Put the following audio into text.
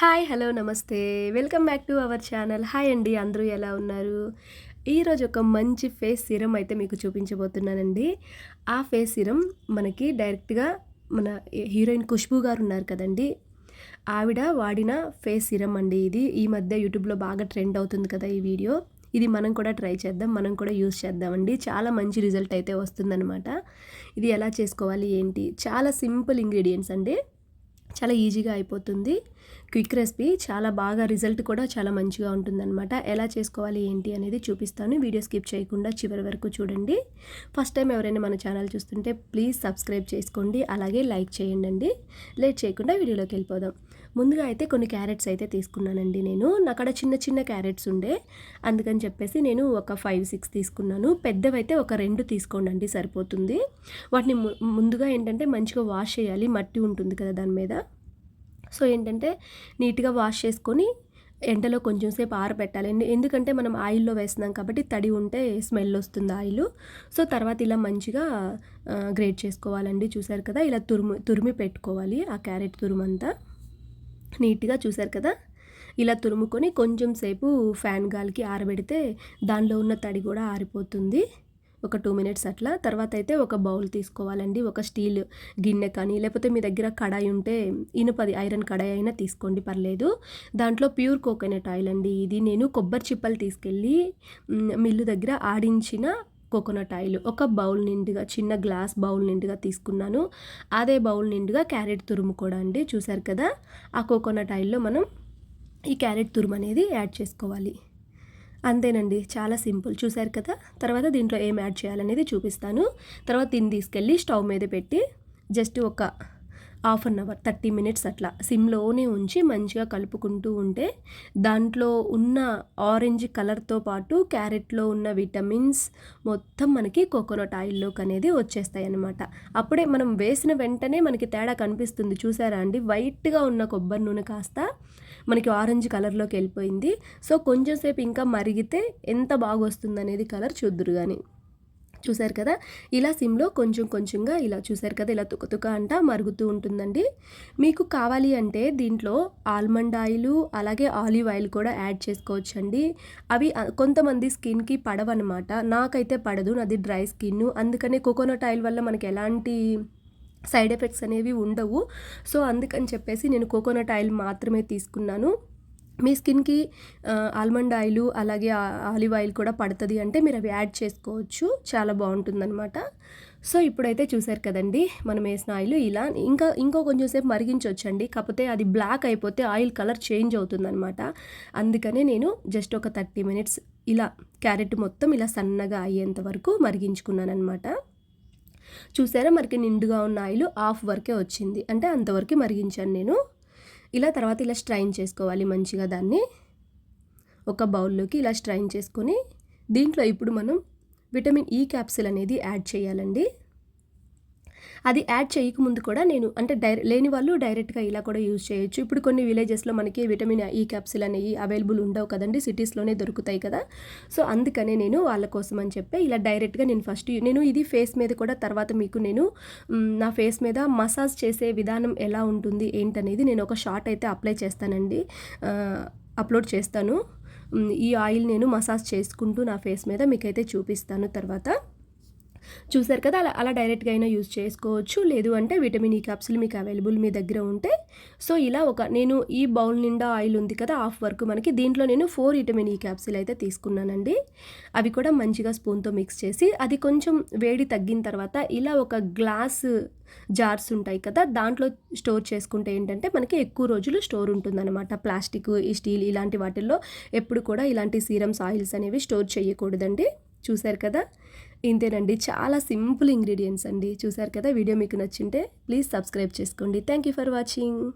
Hi hello నమస్తే. Welcome back to our channel. Hi అండి అందరూ ఎలా ఉన్నారు? ఈరోజు ఒక మంచి ఫేస్ సిరం అయితే మీకు చూపించబోతున్నానండి. ఆ ఫేస్ సిరం మనకి డైరెక్ట్గా మన హీరోయిన్ ఖుష్బూ గారు ఉన్నారు కదండి. ఆవిడ వాడిన ఫేస్ సిరం అండి ఇది. ఈ మధ్య యూట్యూబ్లో బాగా ట్రెండ్ అవుతుంది కదా ఈ వీడియో. ఇది మనం కూడా ట్రై చేద్దాం మనం కూడా యూస్ చేద్దామండి. చాలా మంచి రిజల్ట్ అయితే వస్తుందన్నమాట. ఇది ఎలా చేసుకోవాలి ఏంటి? చాలా సింపుల్ ఇంగ్రీడియంట్స్ అండి. చాలా ఈజీగా అయిపోతుంది. క్విక్ రెసిపీ చాలా బాగా రిజల్ట్ కూడా చాలా మంచిగా ఉంటుందన్నమాట. ఎలా చేసుకోవాలి ఏంటి అనేది చూపిస్తాను. వీడియో స్కిప్ చేయకుండా చివరి వరకు చూడండి. ఫస్ట్ టైం ఎవరైనా మన ఛానల్ చూస్తుంటే ప్లీజ్ సబ్స్క్రైబ్ చేసుకోండి. అలాగే లైక్ చేయండి లేట్ చేయకుండా వీడియోలోకి వెళ్ళిపోదాం. ముందుగా అయితే కొన్ని క్యారెట్స్ అయితే తీసుకున్నానండి నేను. అక్కడ చిన్న చిన్న క్యారెట్స్ ఉండే. అందుకని చెప్పేసి నేను ఒక ఫైవ్ సిక్స్ తీసుకున్నాను. పెద్దవైతే ఒక రెండు తీసుకోండి సరిపోతుంది. వాటిని ముందుగా ఏంటంటే మంచిగా వాష్ చేయాలి. మట్టి ఉంటుంది కదా దాని మీద. సో ఏంటంటే నీట్గా వాష్ చేసుకొని ఎండలో కొంచెం సేపు ఆరబెట్టాలి. ఎందుకంటే మనం ఆయిల్లో వేస్తున్నాం కాబట్టి తడి ఉంటే స్మెల్ వస్తుంది ఆయిల్. సో తర్వాత ఇలా మంచిగా గ్రేట్ చేసుకోవాలండి. చూసారు కదా ఇలా తురుము తురిమి పెట్టుకోవాలి ఆ క్యారెట్ తురుమంతా. నీట్గా చూశారు కదా? ఇలా తురుముకొని కొంచెం సేపు ఫ్యాన్ గాలికి ఆరబెడితే దానిలో ఉన్న తడి కూడా ఆరిపోతుంది. ఒక టూ మినిట్స్ అట్లా. తర్వాత అయితే ఒక బౌల్ తీసుకోవాలండి. ఒక స్టీల్ గిన్నె కానీ లేకపోతే మీ దగ్గర కడాయి ఉంటే ఇనుపది ఐరన్ కడాయి అయినా తీసుకోండి పర్లేదు. దాంట్లో ప్యూర్ కోకోనట్ ఆయిల్ అండి ఇది. నేను కొబ్బరి చిప్పలు తీసుకెళ్ళి మిల్లు దగ్గర ఆడించిన కోకోనట్ ఆయిల్ ఒక బౌల్ నిండుగా చిన్న గ్లాస్ బౌల్ నిండుగా తీసుకున్నాను. అదే బౌల్ నిండుగా క్యారెట్ తురుము కూడా అండి చూసారు కదా? ఆ కోకోనట్ ఆయిల్లో మనం ఈ క్యారెట్ తురుము అనేది యాడ్ చేసుకోవాలి. అంతేనండి చాలా సింపుల్ చూశారు కదా? తర్వాత దీంట్లో ఏం యాడ్ చేయాలనేది చూపిస్తాను. తర్వాత దీన్ని తీసుకెళ్ళి స్టవ్ మీద పెట్టి జస్ట్ ఒక half an hour thirty minutes అట్లా సిమ్లోనే ఉంచి మంచిగా కలుపుకుంటూ ఉంటే దాంట్లో ఉన్న ఆరెంజ్ కలర్తో పాటు క్యారెట్లో ఉన్న విటమిన్స్ మొత్తం మనకి కోకోనట్ ఆయిల్లోకి అనేది వచ్చేస్తాయి అన్నమాట. అప్పుడే మనం వేసిన వెంటనే మనకి తేడా కనిపిస్తుంది. చూసారా అండి? వైట్గా ఉన్న కొబ్బరి నూనె కాస్త మనకి ఆరెంజ్ కలర్లోకి వెళ్ళిపోయింది. సో కొంచెంసేపు ఇంకా మరిగితే ఎంత బాగా వస్తుంది అనేది కలర్ చూద్దురు కానీ చూసారు కదా? ఇలా సిమ్లో కొంచెం కొంచెంగా ఇలా చూసారు కదా? ఇలా తుకతుక అంట మరుగుతూ ఉంటుందండి. మీకు కావాలి అంటే దీంట్లో ఆల్మండ్ ఆయిల్ అలాగే ఆలివ్ ఆయిల్ కూడా యాడ్ చేసుకోవచ్చండి. అవి కొంతమంది స్కిన్కి పడవన్నమాట నాకైతే పడదు నాది డ్రై స్కిన్ అందుకనే కోకోనట్ ఆయిల్ వల్ల మనకి ఎలాంటి సైడ్ ఎఫెక్ట్స్ అనేవి ఉండవు. సో అందుకని చెప్పేసి నేను కోకోనట్ ఆయిల్ మాత్రమే తీసుకున్నాను. మీ స్కిన్కి ఆల్మండ్ ఆయిల్ అలాగే ఆలివ్ ఆయిల్ కూడా పడుతుంది అంటే మీరు అవి యాడ్ చేసుకోవచ్చు. చాలా బాగుంటుందన్నమాట. సో ఇప్పుడైతే చూసారు కదండి మనం వేసిన ఆయిల్ ఇలా. ఇంకా ఇంకో కొంచెం సేపు మరిగించవచ్చండి కాకపోతే అది బ్లాక్ అయిపోతే ఆయిల్ కలర్ చేంజ్ అవుతుందన్నమాట. అందుకనే నేను జస్ట్ ఒక థర్టీ మినిట్స్ ఇలా క్యారెట్ మొత్తం ఇలా సన్నగా అయ్యేంత వరకు మరిగించుకున్నాను అనమాట చూసారా మరికి నిండుగా ఉన్న ఆయిల్ హాఫ్ వరకే వచ్చింది. అంటే అంతవరకు మరిగించాను నేను. ఇలా తర్వాత ఇలా స్ట్రైన్ చేసుకోవాలి మంచిగా దాన్ని. ఒక బౌల్లోకి ఇలా స్ట్రైన్ చేసుకొని దీంట్లో ఇప్పుడు మనం విటమిన్ e ఈ క్యాప్సిల్ అనేది యాడ్ చేయాలండి. అది యాడ్ చేయకముందు కూడా నేను అంటే డైరెక్ట్ లేని వాళ్ళు డైరెక్ట్గా ఇలా కూడా యూజ్ చేయొచ్చు. ఇప్పుడు కొన్ని విలేజెస్లో మనకి విటమిన్ ఈ క్యాప్సిల్ అనేవి అవైలబుల్ ఉండవు కదండి సిటీస్లోనే దొరుకుతాయి కదా. సో అందుకనే నేను వాళ్ళ కోసం అని చెప్పి ఇలా డైరెక్ట్గా నేను ఫస్ట్ నేను ఇది ఫేస్ మీద కూడా తర్వాత మీకు నేను నా ఫేస్ మీద మసాజ్ చేసే విధానం ఎలా ఉంటుంది ఏంటనేది నేను ఒక షార్ట్ అయితే అప్లై చేస్తానండి. అప్లోడ్ చేస్తాను. ఈ ఆయిల్ నేను మసాజ్ చేసుకుంటూ నా ఫేస్ మీద మీకైతే చూపిస్తాను తర్వాత. చూసారు కదా అలా అలా డైరెక్ట్గా అయినా యూజ్ చేసుకోవచ్చు. లేదు అంటే విటమిన్ ఈ క్యాప్సిల్ మీకు అవైలబుల్ మీ దగ్గర ఉంటే. సో ఇలా ఒక నేను ఈ బౌల్ నిండా ఆయిల్ ఉంది కదా హాఫ్ వరకు మనకి దీంట్లో నేను ఫోర్ విటమిన్ ఈ క్యాప్సిల్ అయితే తీసుకున్నానండి. అవి కూడా మంచిగా స్పూన్తో మిక్స్ చేసి అది కొంచెం వేడి తగ్గిన తర్వాత ఇలా ఒక గ్లాస్ జార్స్ ఉంటాయి కదా దాంట్లో స్టోర్ చేసుకుంటే ఏంటంటే మనకి ఎక్కువ రోజులు స్టోర్ ఉంటుందన్నమాట. ప్లాస్టిక్ ఈ స్టీల్ ఇలాంటి వాటిల్లో ఎప్పుడు కూడా ఇలాంటి సీరమ్స్ ఆయిల్స్ అనేవి స్టోర్ చేయకూడదండి. చూశారు కదా? ఇంతేనండి. చాలా సింపుల్ ఇంగ్రీడియంట్స్ అండి. చూశారు కదా? వీడియో మీకు నచ్చింటే ప్లీజ్ సబ్స్క్రైబ్ చేసుకోండి. Thank you for watching.